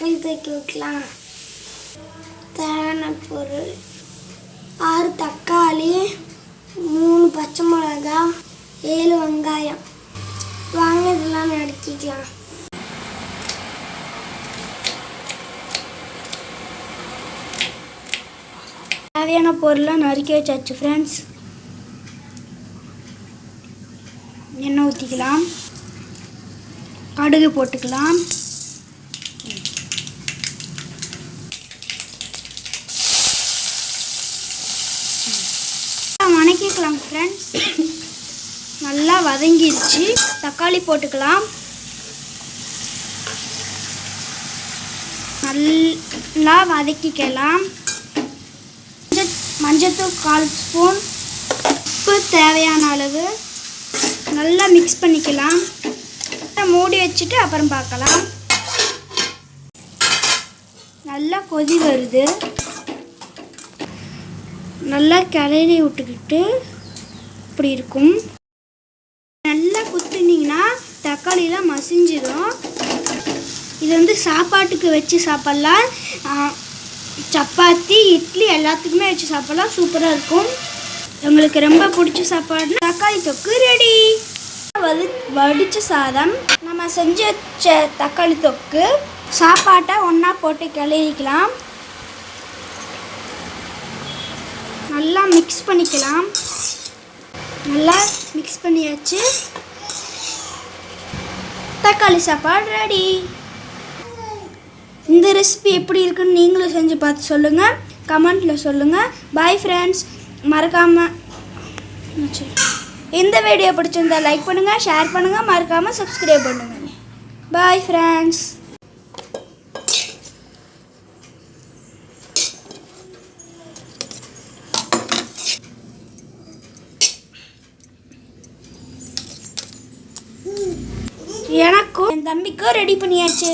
மக்கள் தூக்கி வைக்கலாம் தேவையான பொருள். ஆறு தக்காளி மூணு பச்சை மிளகா ஏழு வெங்காயம். வாங்க இதெல்லாம் நறுக்கிக்கலாம். தேவையான பொருளாக நறுக்கி வச்சாச்சு ஃப்ரெண்ட்ஸ் எண்ணெய் ஊற்றிக்கலாம் கடுகு போட்டுக்கலாம். வணக்கிக்கலாம் ஃப்ரெண்ட்ஸ் நல்லா வதங்கிடுச்சு தக்காளி போட்டுக்கலாம். நல்லா வதக்கிக்கலாம். மஞ்ச- மஞ்சத்தூள் கால் ஸ்பூன். உப்பு தேவையான அளவு. நல்லா மிக்ஸ் பண்ணிக்கலாம். மூடி வச்சுட்டு அப்புறம் பார்க்கலாம். நல்லா கொதி வருது. நல்லா கிளறி விட்டுக்கிட்டு இப்படி இருக்கும்? நல்லா குத்துனீங்கன்னா தக்காளியெலாம் மசிஞ்சிடும் இது வந்து சாப்பாட்டுக்கு வச்சு சாப்பிட்லாம். சப்பாத்தி இட்லி எல்லாத்துக்குமே வச்சு சாப்பிட்லாம். சூப்பராக இருக்கும். உங்களுக்கு ரொம்ப பிடிச்ச சாப்பாடு தக்காளி தொக்கு ரெடி. வதி வடித்த சாதம். நம்ம செஞ்சு வச்ச தக்காளி தொக்கு சாப்பாட்டை ஒன்றா போட்டு கிளறிக்கலாம். நல்லா மிக்ஸ் பண்ணிக்கலாம். நல்லா மிக்ஸ் பண்ணியாச்சு. தக்காளி சாப்பாடு ரெடி இந்த ரெசிபி எப்படி இருக்குன்னு நீங்களும் செஞ்சு பார்த்து சொல்லுங்கள் கமெண்ட்டில் சொல்லுங்கள் பாய் ஃப்ரெண்ட்ஸ் மறக்காமல் இந்த வீடியோ பிடிச்சிருந்தா லைக் பண்ணுங்கள் ஷேர் பண்ணுங்கள் மறக்காமல் சப்ஸ்கிரைப் பண்ணுங்கள் பாய் ஃப்ரெண்ட்ஸ் எனக்கும் என் தம்பிக்கும் ரெடி பண்ணியாச்சு.